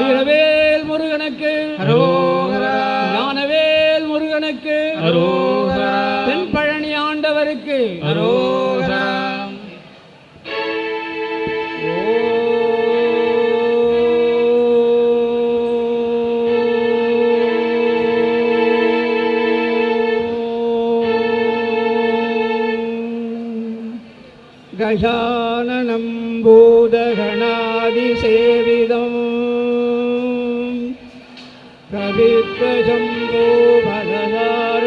வீரவேல் முருகனுக்கு அரோகரா ஞானவேல் முருகனுக்கு அரோகரா தென்பழனி ஆண்டவருக்கு அரோகரா गजाननं भूतगणादिसेविदम् कवित्वशम्भो भरदारभक्षिणम्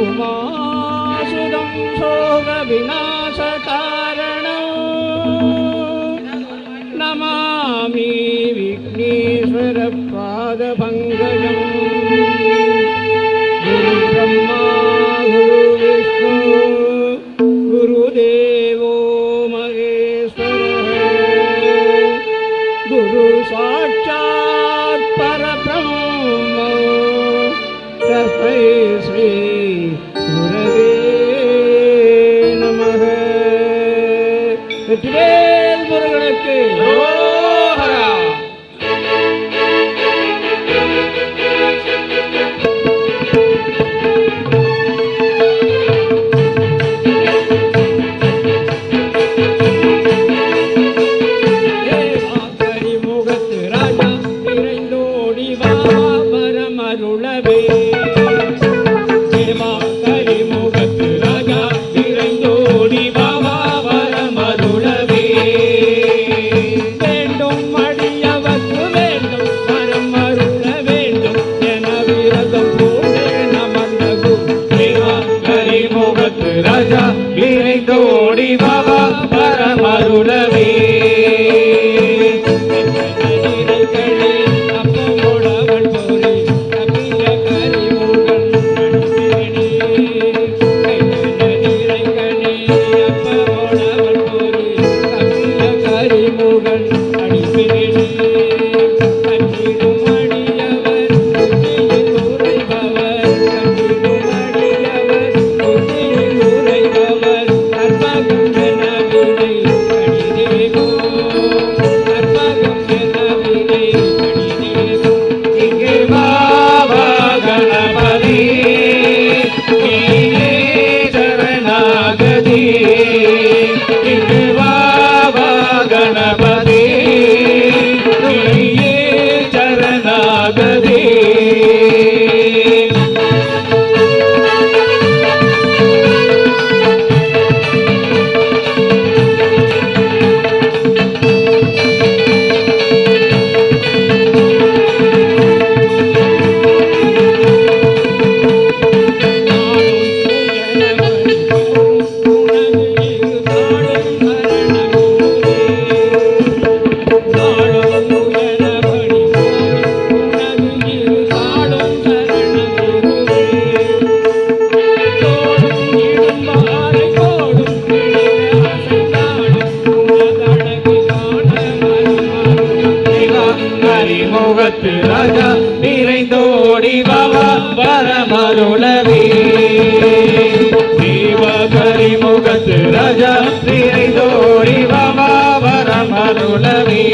उमासुदं शोकविनाशकारणम् नमामि विघ्नेश्वरपादपङ्कजम्। गुरुब्रह्मा गुरुविष्णु தஸ்மை ஸ்ரீ குரவே நமக. வெற்றிவேல் முருகனுக்கு இங்கே பாபா கரிமுகத்து ராஜா நிறைந்தோடி பாபா பரமருளவே. தேவகரி முகத்து ராஜா நிறைந்தோடி பாபா பரமருளவே.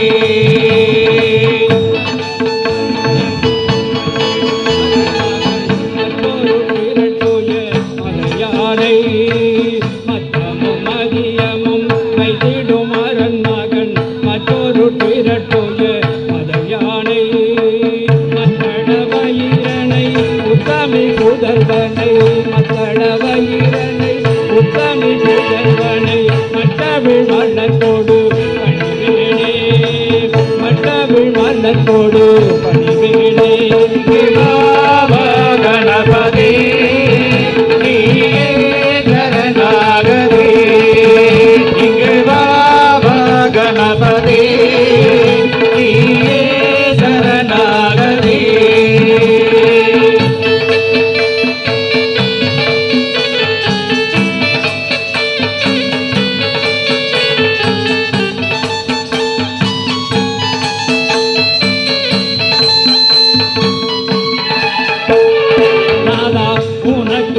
மற்றவிழ் மன்னத்தோடு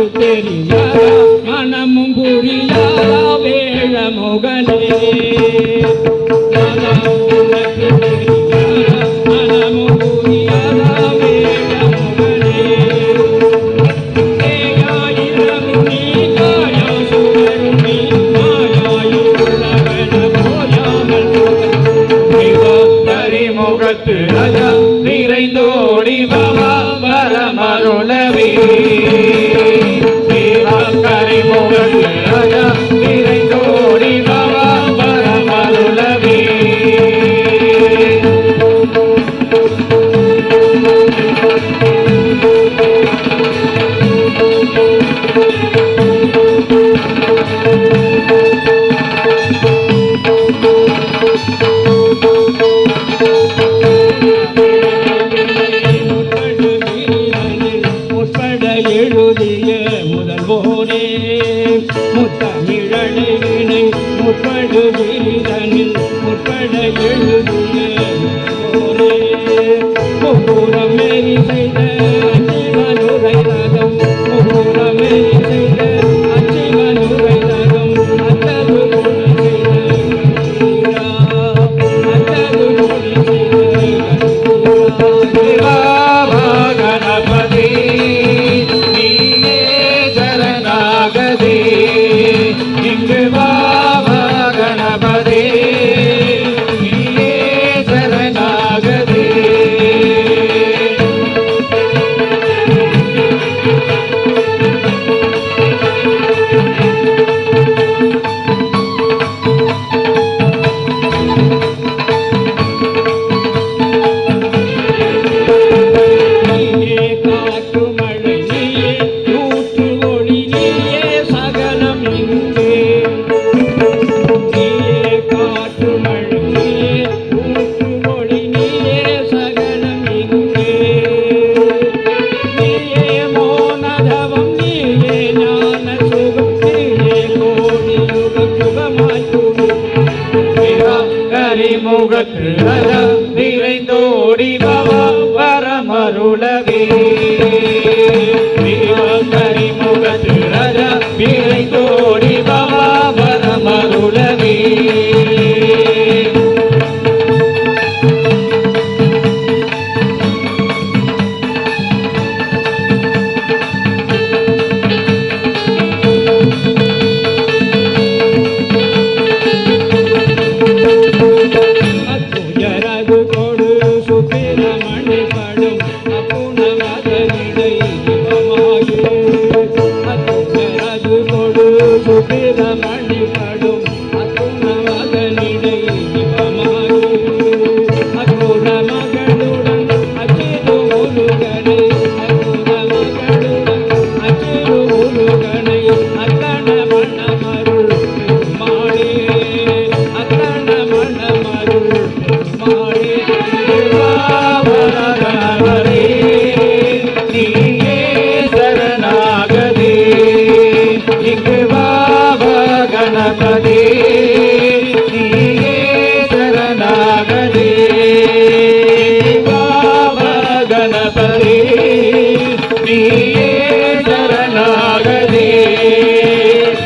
கண்டு தெரியாதா? மனமும் புரியாதா? வேழ மோகனே hey. முற்படு வீரனில் முற்பட எழுதிய முதல்வோனே அருளவே गणपती